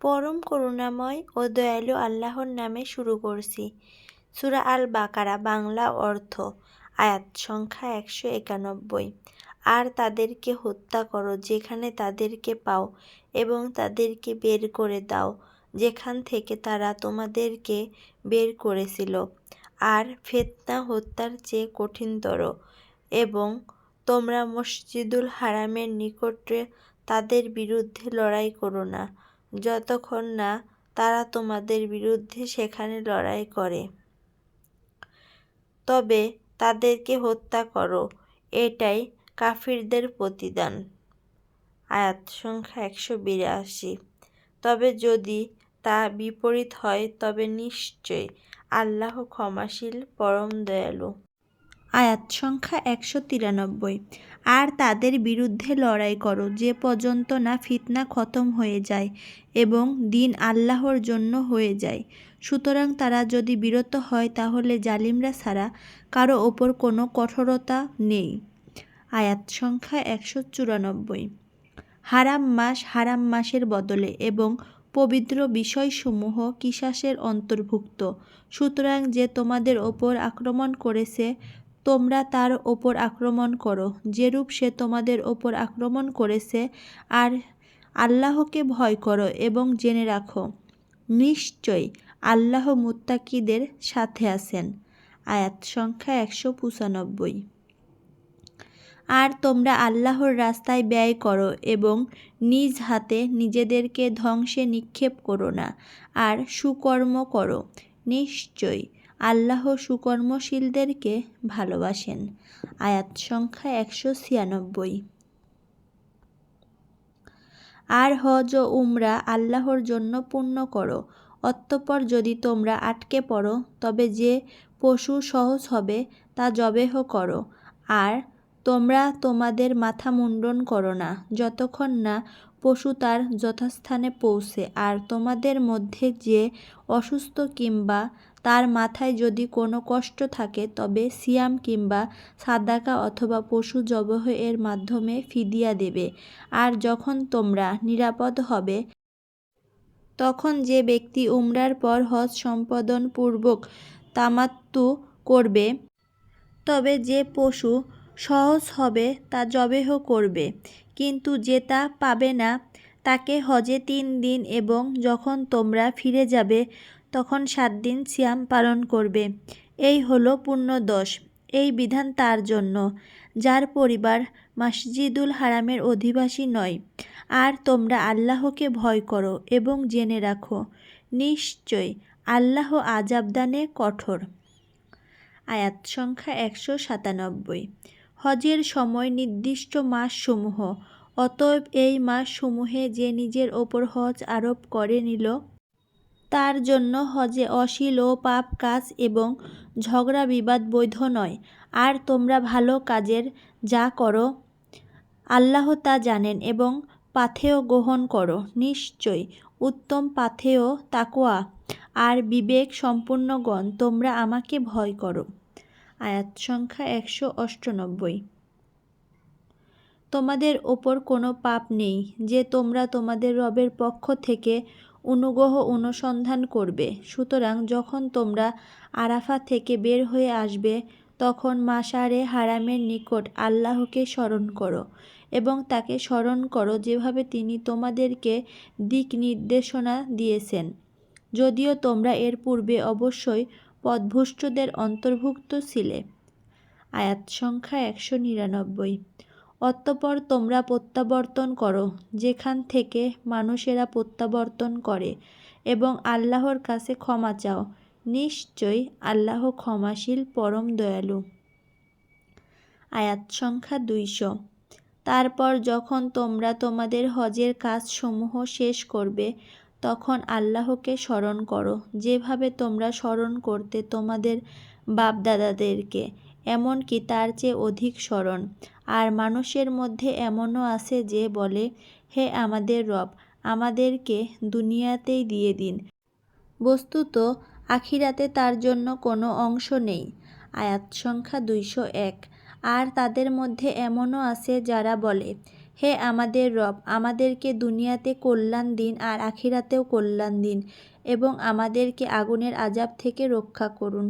পরম করুণাময় ও দয়ালু আল্লাহর নামে শুরু করছি। সুরা আল বাকারা বাংলা অর্থ, আয়াত, সংখ্যা একশো একানব্বই। আর তাদেরকে হত্যা করো যেখানে তাদেরকে পাও এবং তাদেরকে বের করে দাও যেখান থেকে তারা তোমাদেরকে বের করেছিল। আর ফেতনা হত্যার চেয়ে কঠিনতর এবং তোমরা মসজিদুল হারামের নিকটে তাদের বিরুদ্ধে লড়াই করো না। যতক্ষণ না তারা তোমাদের বিরুদ্ধে সেখানে লড়াই করে। তবে তাদেরকে হত্যা করো, এটাই কাফিরদের প্রতিদান। আয়াত সংখ্যা একশো বিরাশি। তবে যদি তা বিপরীত হয়, তবে নিশ্চয় আল্লাহ ক্ষমাশীল, পরম দয়ালু। আয়াত সংখ্যা একশো তিরানব্বই। আর তাদের বিরুদ্ধে লড়াই করো, যে পর্যন্ত না ফিতনা খতম হয়ে যায় এবং দিন আল্লাহর জন্য হয়ে যায়। সুতরাং তারা যদি বিরত হয়, তাহলে জালিমরা ছাড়া কারও ওপর কোনো কঠোরতা নেই। আয়াত সংখ্যা একশো চুরানব্বই। হারাম মাস হারাম মাসের বদলে এবং পবিত্র বিষয়সমূহ কিসাসের অন্তর্ভুক্ত। সুতরাং যে তোমাদের ওপর আক্রমণ করেছে তোমরা তার ওপর আক্রমণ করো, যেরূপ সে তোমাদের ওপর আক্রমণ করেছে, আর আল্লাহকে ভয় করো এবং জেনে রাখো। নিশ্চয় আল্লাহ মুত্তাকিদের সাথে আছেন। আয়াত সংখ্যা একশো পঁচানব্বই। আর তোমরা আল্লাহর রাস্তায় ব্যয় করো এবং নিজ হাতে নিজেদেরকে ধ্বংসে নিক্ষেপ করো না, আর সুকর্ম করো। নিশ্চয় আল্লাহ সুকর্মশীলদেরকে ভালোবাসেন। আয়াত সংখ্যা একশো ছিয়ানব্বই। আর হজ ও উমরা আল্লাহর জন্য পূর্ণ করো। অতঃপর যদি তোমরা আটকে পড়ো, তবে যে পশু সহজ হবে, তা জবেহ করো। আর তোমরা তোমাদের মাথা মুন্ডন করো না, যতক্ষণ না পশু তার যথাস্থানে পৌঁছে। আর তোমাদের মধ্যে যে অসুস্থ কিংবা তার মাথায় যদি কোনো কষ্ট থাকে, তবে সিয়াম কিংবা সাদাকা অথবা পশু জবহ এর মাধ্যমে ফিদিয়া দেবে। আর যখন তোমরা নিরাপদ হবে, তখন যে ব্যক্তি উমরার পর হজ সম্পাদন পূর্বক তামাত্তু করবে, তবে যে পশু সহজ হবে তা জবেহ করবে। কিন্তু যে তা পাবে না, তাকে হজে তিন দিন এবং যখন তোমরা ফিরে যাবে তখন সাত দিন সিয়াম পালন করবে। এই হলো দশ এই বিধান তার জন্য, যার পরিবার মসজিদুল হারামের অধিবাসী নয়। আর তোমরা আল্লাহকে ভয় করো এবং জেনে রাখো নিশ্চয় আল্লাহ আজাবদানে কঠোর। আয়াত সংখ্যা একশো সাতানব্বই। হজের সময় নির্দিষ্ট মাসসমূহ, অতএব এই মাসসমূহে যে নিজের ওপর হজ আরোপ করে নিল তার জন্য হজে অশীল ও পাপ কাজ এবং ঝগড়া বিবাদ বৈধ নয়। আর তোমরা ভালো কাজের যা করো, আল্লাহ তা জানেন এবং পাথেয় গ্রহণ করো। নিশ্চয়, উত্তম পাথেয় তাকোয়া আর বিবেক সম্পূর্ণগণ তোমরা আমাকে ভয় করো। আয়াত সংখ্যা একশো অষ্টানব্বই। তোমাদের ওপর কোনো পাপ নেই যে তোমরা তোমাদের রবের পক্ষ থেকে অনুগ্রহ অনুসন্ধান করবে। সুতরাং যখন তোমরা আরাফা থেকে বের হয়ে আসবে, তখন মাসারে হারামের নিকট আল্লাহকে স্মরণ করো এবং তাকে স্মরণ করো যেভাবে তিনি তোমাদেরকে দিক নির্দেশনা দিয়েছেন। যদিও তোমরা এর পূর্বে অবশ্যই পদভুষ্টদের অন্তর্ভুক্ত ছিলে। আয়াত সংখ্যা একশো নিরানব্বই। অতঃপর তোমরা প্রত্যাবর্তন করো, যেখান থেকে মানুষেরা প্রত্যাবর্তন করে এবং আল্লাহর কাছে ক্ষমা চাও। নিশ্চয়ই আল্লাহ ক্ষমাশীল, পরম দয়ালু। আয়াত সংখ্যা দুইশো। তারপর যখন তোমরা তোমাদের হজের কাজসমূহ শেষ করবে, তখন আল্লাহকে স্মরণ করো, যেভাবে তোমরা স্মরণ করতে তোমাদের বাপদাদাদেরকে এমনকি তার চেয়ে অধিক স্মরণ। আর মানুষের মধ্যে এমনও আছে যে বলে, হে আমাদের রব, আমাদেরকে দুনিয়াতেই দিয়ে দিন। বস্তুত আখিরাতে তার জন্য কোনো অংশ নেই। আয়াত সংখ্যা দুইশো এক। আর তাদের মধ্যে এমনও আছে যারা বলে, হে আমাদের রব, আমাদেরকে দুনিয়াতে কল্যাণ দিন আর আখিরাতেও কল্যাণ দিন এবং আমাদেরকে আগুনের আজাব থেকে রক্ষা করুন।